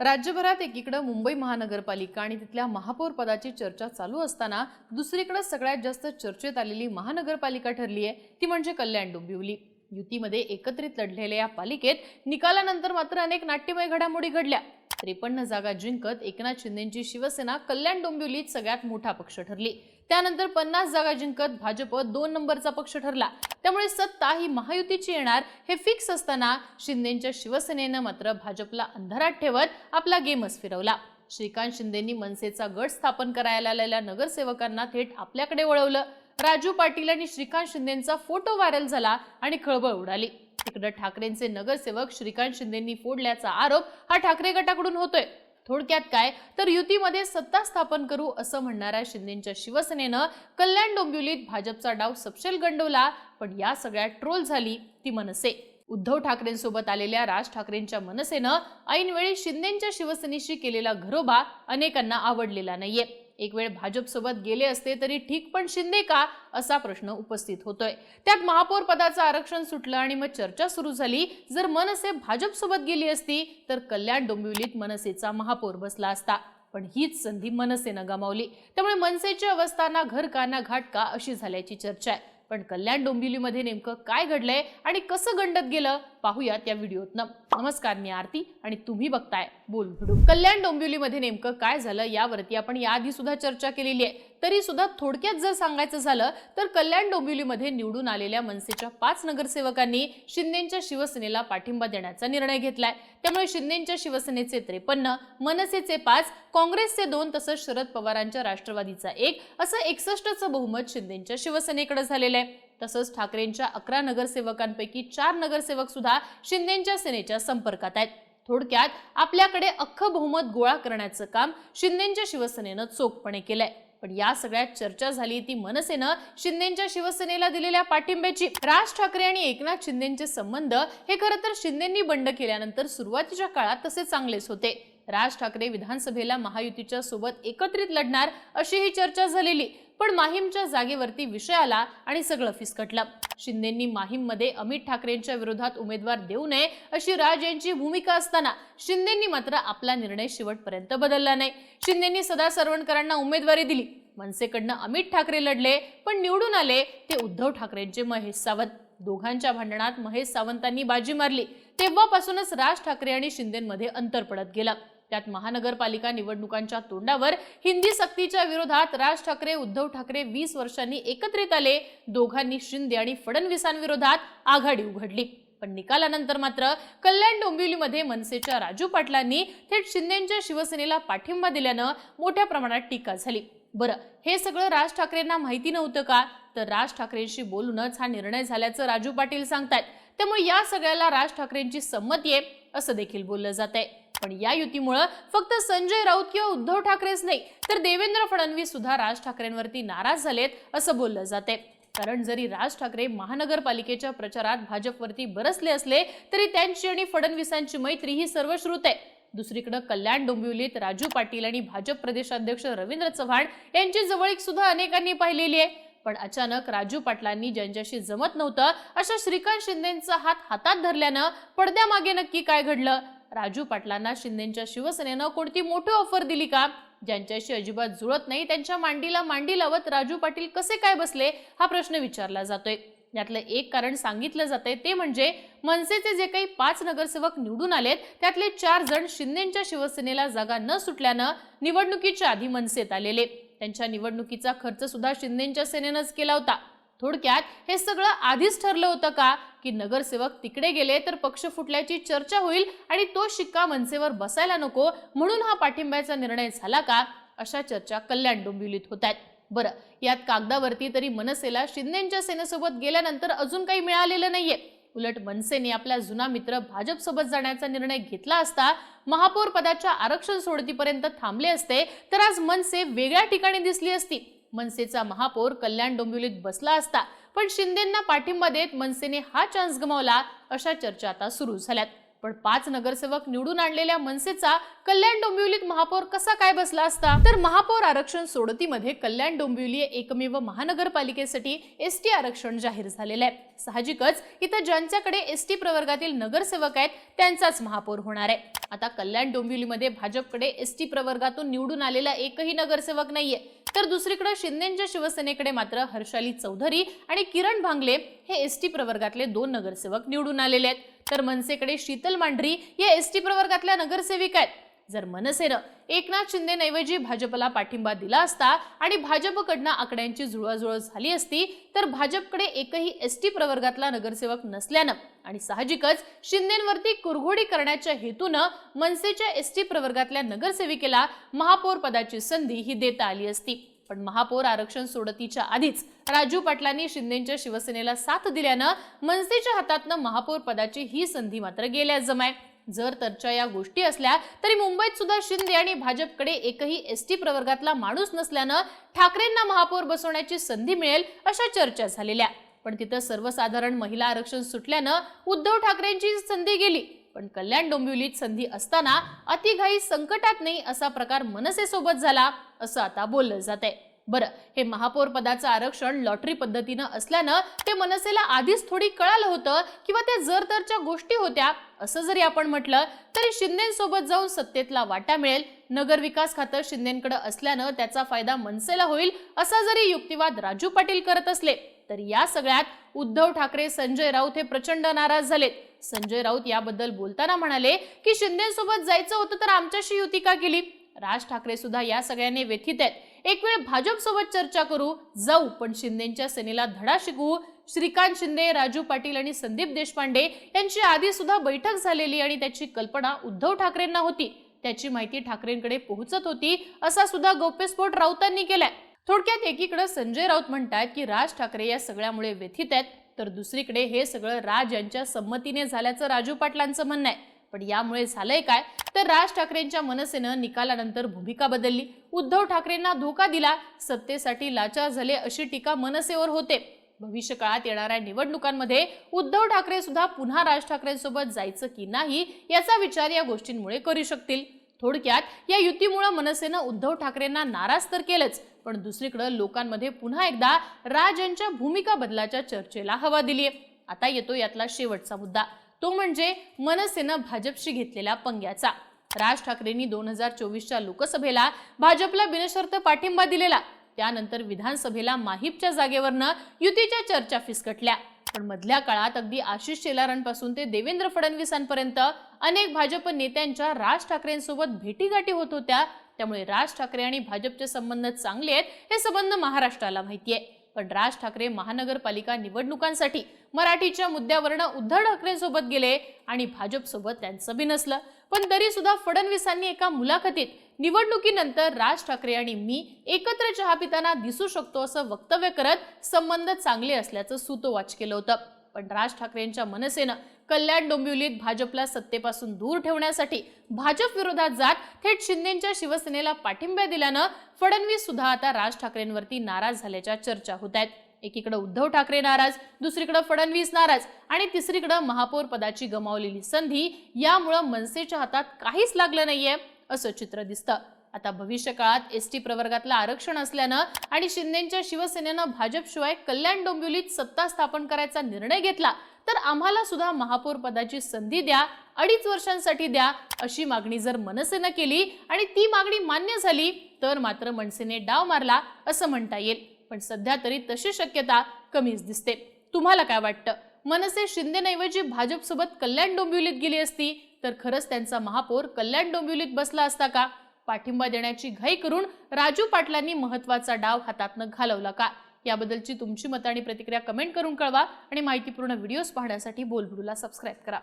राज्यभरात एकीकडं मुंबई महानगरपालिका आणि तिथल्या महापौर पदाची चर्चा चालू असताना दुसरीकडे सगळ्यात जास्त चर्चेत आलेली महानगरपालिका ठरली आहे. ती म्हणजे कल्याण डोंबिवली. युतीमध्ये एकत्रित लढलेल्या या पालिकेत निकालानंतर मात्र अनेक नाट्यमय घडामोडी घडल्या. त्रेपन्न जागा जिंकत एकनाथ शिंदेची शिवसेना कल्याण डोंबिवलीत सगळ्यात मोठा पक्ष ठरली. त्यानंतर पन्नास जागा जिंकत भाजप दोन नंबरचा पक्ष ठरला. त्यामुळे सत्ता ही महायुतीची येणार हे फिक्स असताना शिंदेच्या शिवसेनेनं मात्र भाजपला अंधारात ठेवत आपला गेमच फिरवला. श्रीकांत शिंदेंनी मनसेचा गट स्थापन करायला आलेल्या नगरसेवकांना थेट आपल्याकडे वळवलं. राजू पाटील आणि श्रीकांत शिंदेचा फोटो व्हायरल झाला आणि खळबळ उडाली. तिकडे ठाकरेंचे नगरसेवक श्रीकांत शिंदेंनी फोडल्याचा आरोप हा ठाकरे गटाकडून होतोय. थोडक्यात काय? तर युतीमध्ये सत्ता स्थापन करू असं म्हणणाऱ्या शिंदेच्या शिवसेनेनं कल्याण डोंबिवलीत भाजपचा डाव सपशेल गंडवला पण या सगळ्यात ट्रोल झाली ती मनसे. उद्धव ठाकरेंसोबत आलेल्या राज ठाकरेंच्या मनसेनं ऐनवेळी शिंदेच्या शिवसेनेशी केलेला घरोबा अनेकांना आवडलेला नाहीये. एक वेळ भाजपसोबत गेले असते तरी ठीक पण शिंदे का असा प्रश्न उपस्थित होतोय. त्यात महापौर पदाचं आरक्षण सुटलं आणि मग चर्चा सुरू झाली. जर मनसे भाजपसोबत गेली असती तर कल्याण डोंबिवलीत मनसेचा महापौर बसला असता. पण हीच संधी मनसेनं गमावली. त्यामुळे मनसेची अवस्था ना घर का ना घाट का अशी झाल्याची चर्चा आहे. पण कल्याण डोंबिवलीमध्ये नेमकं काय घडलंय आणि कसं गंडत गेलं पाहूयात या व्हिडिओतनं. नमस्कार मी आरती आणि तुम्ही बघताय बोल कल्याण डोंबिवलीमध्ये नेमकं काय झालं यावरती आपण याआधी सुद्धा चर्चा केलेली आहे. तरी सुद्धा थोडक्यात जर सांगायचं झालं तर कल्याण डोंबिवलीमध्ये निवडून आलेल्या मनसेच्या पाच नगरसेवकांनी शिंदेच्या शिवसेनेला पाठिंबा देण्याचा निर्णय घेतलाय. त्यामुळे शिंदेच्या शिवसेनेचे त्रेपन्न मनसेचे पाच काँग्रेसचे दोन तसंच शरद पवारांच्या राष्ट्रवादीचा एक असं एकसष्टचं बहुमत शिंदेच्या शिवसेनेकडे झालेलं आहे. तसंच ठाकरेंच्या अकरा नगरसेवकांपैकी चार नगरसेवक सुद्धा शिंदेच्या सेनेच्या संपर्कात आहेत. थोडक्यात आपल्याकडे अख्खं बहुमत गोळा करण्याचं काम शिंदेच्या शिवसेनेनं चोखपणे केलंय. पण या सगळ्यात चर्चा झाली ती मनसेनं शिंदेच्या शिवसेनेला दिलेल्या पाठिंब्याची. राज ठाकरे आणि एकनाथ शिंदेचे संबंध हे खरं तर शिंदेंनी बंड केल्यानंतर सुरुवातीच्या काळात तसे चांगलेच होते. राज ठाकरे विधानसभेला महायुतीच्या सोबत एकत्रित लढणार अशी ही चर्चा झालेली पण माहीमच्या जागेवरती विषय आला आणि सगळं फिसकटलं. शिंदेंनी माहीममध्ये अमित ठाकरेंच्या विरोधात उमेदवार देऊ नये अशी राज यांची भूमिका असताना शिंदेंनी मात्र आपला निर्णय शेवटपर्यंत बदलला नाही. शिंदेंनी सदा सरवणकरांना उमेदवारी दिली. मनसेकडनं अमित ठाकरे लढले पण निवडून आले ते उद्धव ठाकरेंचे महेश सावंत. दोघांच्या भांडणात महेश सावंतांनी बाजी मारली. तेव्हापासूनच राज ठाकरे आणि शिंदेमध्ये अंतर पडत गेलं. त्यात महानगरपालिका निवडणुकांच्या तोंडावर हिंदी सक्तीच्या विरोधात राज ठाकरे उद्धव ठाकरे वीस वर्षांनी एकत्रित आले. दोघांनी शिंदे आणि फडणवीसांविरोधात आघाडी उघडली. पण निकालानंतर मात्र कल्याण डोंबिवलीमध्ये मनसेच्या राजू पाटलांनी थेट शिंदेच्या शिवसेनेला पाठिंबा दिल्यानं मोठ्या प्रमाणात टीका झाली. बरं हे सगळं राज ठाकरेंना माहिती नव्हतं का? तर राज ठाकरेंशी बोलूनच हा निर्णय झाल्याचं राजू पाटील सांगतायत. त्यामुळे या सगळ्याला राज ठाकरेंची संमती आहे असं देखील बोललं जात आहे पण या युतीमुळं फक्त संजय राऊत किंवा उद्धव ठाकरेच नाही तर देवेंद्र फडणवीस सुद्धा राज ठाकरेंवरती नाराज झालेत असं बोललं जाते कारण जरी राज ठाकरे महानगरपालिकेच्या प्रचारात भाजपवरती बरसले असले तरी त्यांची आणि फडणवीसांची मैत्री ही सर्वश्रुत आहे. दुसरीकडे कल्याण डोंबिवलीत राजू पाटील आणि भाजप प्रदेशाध्यक्ष रवींद्र चव्हाण यांची जवळीक सुद्धा अनेकांनी पाहिलेली आहे. पण अचानक राजू पाटलांनी ज्यांच्याशी जमत नव्हतं अशा श्रीकांत शिंदेचा हात हातात धरल्यानं पडद्यामागे नक्की काय घडलं? राजू पाटलांना शिंदेच्या शिवसेनेनं कोणती मोठी ऑफर दिली का? ज्यांच्याशी अजिबात जुळत नाही त्यांच्या मांडीला मांडी लावत राजू पाटील कसे काय बसले? हा प्रश्न विचारला जातोय. यातलं एक कारण सांगितलं जातंय ते म्हणजे मनसेचे जे काही पाच नगरसेवक निवडून आलेत त्यातले चार जण शिंदेच्या शिवसेनेला जागा न सुटल्यानं निवडणुकीच्या आधी मनसेत आलेले. त्यांच्या निवडणुकीचा खर्च सुद्धा शिंदेच्या सेनेनंच केला होता. थोडक्यात हे सगळं आधीच ठरलं होतं का? की नगरसेवक तिकडे गेले तर पक्ष फुटल्याची चर्चा होईल आणि तो शिक्का मनसेवर बसायला नको म्हणून हा पाठिंब्याचा निर्णय झाला का? अशा चर्चा कल्याण डोंबिवलीत होत आहेत. बरं यात कागदावरती तरी मनसेला शिंदेच्या सेनेसोबत गेल्यानंतर अजून काही मिळालेलं नाहीये. उलट मनसेने आपला जुना मित्र भाजपसोबत जाण्याचा निर्णय घेतला असता महापौर पदाच्या आरक्षण सोडतीपर्यंत थांबले असते तर आज मनसे वेगळ्या ठिकाणी दिसली असती. मनसेचा महापौर कल्याण डोंबिवलीत बसला असता पण शिंदेंना पाठिंबा देत मनसेने हा चान्स गमावला अशा चर्चा आता सुरू झाल्यात. पण पाच नगरसेवक निवडून आणलेल्या मनसेचा कल्याण डोंबिवलीत महापौर कसा काय बसला असता? तर महापौर आरक्षण सोडतीमध्ये कल्याण डोंबिवली एकमेव महानगरपालिकेसाठी एस टी आरक्षण जाहीर झालेलं आहे. साहजिकच इथं ज्यांच्याकडे एस टी प्रवर्गातील नगरसेवक आहेत त्यांचाच महापौर होणार आहे. आता कल्याण डोंबिवलीमध्ये भाजपकडे एस टी प्रवर्गातून निवडून आलेला एकही नगरसेवक नाहीये. तर दुसरीकडे शिंदेच्या शिवसेनेकडे मात्र हर्षाली चौधरी आणि किरण भांगले हे एस टी प्रवर्गातले दोन नगरसेवक निवडून आलेले आहेत. तर मनसेकडे शीतल मांढरी या एस टी प्रवर्गातल्या नगरसेविका आहेत. जर मनसेनं एकनाथ शिंदेऐवजी भाजपला पाठिंबा दिला असता आणि भाजपकडनं आकड्यांची जुळवाजुळव झाली असती तर भाजपकडे एकही एस टी प्रवर्गातला नगरसेवक नसल्यानं आणि साहजिकच शिंदेवरती कुरघोडी करण्याच्या हेतूनं मनसेच्या एस टी प्रवर्गातल्या नगरसेविकेला महापौर पदाची संधी ही देता आली असती. पण महापौर आरक्षण सोडतीच्या आधीच राजू पाटलांनी शिंदेच्या शिवसेनेला साथ दिल्यानं मनसेच्या हातातनं महापौर पदाची ही संधी मात्र गेल्या जमाय. जर तरच्या या गोष्टी असल्या तरी मुंबईत सुद्धा शिंदे आणि भाजपकडे एकही एस टी प्रवर्गातला माणूस नसल्यानं ठाकरेंना महापौर बसवण्याची संधी मिळेल अशा चर्चा झालेल्या. पण तिथं सर्वसाधारण महिला आरक्षण सुटल्यानं उद्धव ठाकरेंची संधी गेली. पण कल्याण डोंबिवलीत संधी असताना अतिघाई संकटात नाही असा प्रकार मनसेसोबत झाला असं आता बोललं जात आहे बरं हे महापौर पदाचं आरक्षण लॉटरी पद्धतीनं असल्यानं ते मनसेला आधीच थोडी कळालं होतं किंवा त्या जर तरच्या गोष्टी होत्या असं जरी आपण म्हटलं तरी शिंदेसोबत जाऊन सत्तेतला वाटा मिळेल. नगर विकास खातं शिंदेकडे असल्यानं त्याचा फायदा मनसेला होईल असा जरी युक्तिवाद राजू पाटील करत असले तर या सगळ्यात उद्धव ठाकरे संजय राऊत हे प्रचंड नाराज झालेत. संजय राऊत याबद्दल बोलताना म्हणाले की शिंदेसोबत जायचं होतं तर आमच्याशी युती का केली. राज ठाकरे सुद्धा या सगळ्यांनी व्यथित आहेत. एक वेळ भाजप सोबत चर्चा करू जाऊ. पण शिंदेच्या सेनेला धडा शिकवू श्रीकांत शिंदे राजू पाटील आणि संदीप देशपांडे यांची आधी सुद्धा बैठक झालेली आणि त्याची कल्पना उद्धव ठाकरेंना होती. त्याची माहिती ठाकरेंकडे पोहोचत होती असा सुद्धा गौप्यस्फोट राऊतांनी केलाय. थोडक्यात एकीकडे संजय राऊत म्हणतात की राज ठाकरे या सगळ्यामुळे व्यथित आहेत तर दुसरीकडे हे सगळं राज यांच्या संमतीने झाल्याचं राजू पाटलांचं म्हणणं आहे. पण यामुळे झालंय काय? तर राज ठाकरेंच्या मनसेनं निकालानंतर भूमिका बदलली. उद्धव ठाकरेंना धोका दिला. सत्तेसाठी लाचार झाले अशी टीका मनसेवर होते. भविष्य काळात येणाऱ्या निवडणुकांमध्ये उद्धव ठाकरे सुद्धा पुन्हा राज ठाकरेंसोबत जायचं की नाही याचा विचार या गोष्टींमुळे करू शकतील. थोडक्यात या युतीमुळे मनसेनं उद्धव ठाकरेंना नाराज तर केलंच पण दुसरीकडे लोकांमध्ये पुन्हा एकदा राज यांच्या भूमिका बदलाच्या चर्चेला हवा दिलीय. आता येतो यातला शेवटचा मुद्दा. तो म्हणजे मनसेनं भाजपशी घेतलेल्या पंग्याचा. राज ठाकरेंनी दोन हजार चोवीसच्या लोकसभेला भाजपला बिनशर्त पाठिंबा दिलेला. त्यानंतर विधानसभेला माहीपच्या जागेवरनं युतीच्या चर्चा फिसकटल्या. पण मधल्या काळात अगदी आशिष शेलारांपासून ते देवेंद्र फडणवीसांपर्यंत अनेक भाजप नेत्यांच्या राज ठाकरेंसोबत भेटीगाठी होत होत्या. त्यामुळे राज ठाकरे आणि भाजपचे संबंध चांगले आहेत हे संबंध महाराष्ट्राला माहिती आहे. पण राज ठाकरे महानगरपालिका निवडणुकांसाठी मराठीच्या मुद्द्यावरनं उद्धव ठाकरेंसोबत गेले आणि भाजपसोबत त्यांचं बी नसलं. पण तरी सुद्धा फडणवीसांनी एका मुलाखतीत निवडणुकीनंतर राज ठाकरे आणि मी एकत्र चहा पिताना दिसू शकतो असं वक्तव्य करत संबंध चांगले असल्याचं सुतोवाच केलं होतं. पण राज ठाकरेंच्या मनसेनं कल्याण डोंबिवलीत भाजपला सत्तेपासून दूर ठेवण्यासाठी भाजप विरोधात जात थेट शिंदेच्या शिवसेनेला पाठिंबा दिल्यानं फडणवीस सुद्धा आता राज ठाकरेंवरती नाराज झाल्याच्या चर्चा होत आहेत. एकीकडे उद्धव ठाकरे नाराज दुसरीकडे फडणवीस नाराज आणि तिसरीकडे महापौर पदाची गमावलेली संधी यामुळं मनसेच्या हातात काहीच लागलं नाहीये असं चित्र दिसतं. आता भविष्य काळात एस टी प्रवर्गातलं आरक्षण असल्यानं आणि शिंदेच्या शिवसेनेनं भाजपशिवाय कल्याण डोंबिवलीत सत्ता स्थापन करायचा निर्णय घेतला तर आम्हाला सुद्धा महापौर पदाची संधी द्या अडीच वर्षांसाठी द्या अशी मागणी जर मनसेनं केली आणि ती मागणी मान्य झाली तर मात्र मनसेने डाव मारला असं म्हणता येईल. पण सध्या तरी तशी शक्यता कमीच दिसते. तुम्हाला काय वाटतं? मनसे शिंदेऐवजी भाजपसोबत कल्याण डोंबिवलीत गेली असती तर खरंच त्यांचा महापौर कल्याण डोंबिवलीत बसला असता का? पाठिंबा देण्याची घाई करून राजू पाटलांनी महत्त्वाचा डाव हातातनं घालवला का? याबद्दलची तुमची मतं आणि प्रतिक्रिया कमेंट करून कळवा आणि माहितीपूर्ण व्हिडिओज पाहण्यासाठी बोलबुडूला सबस्क्राईब करा.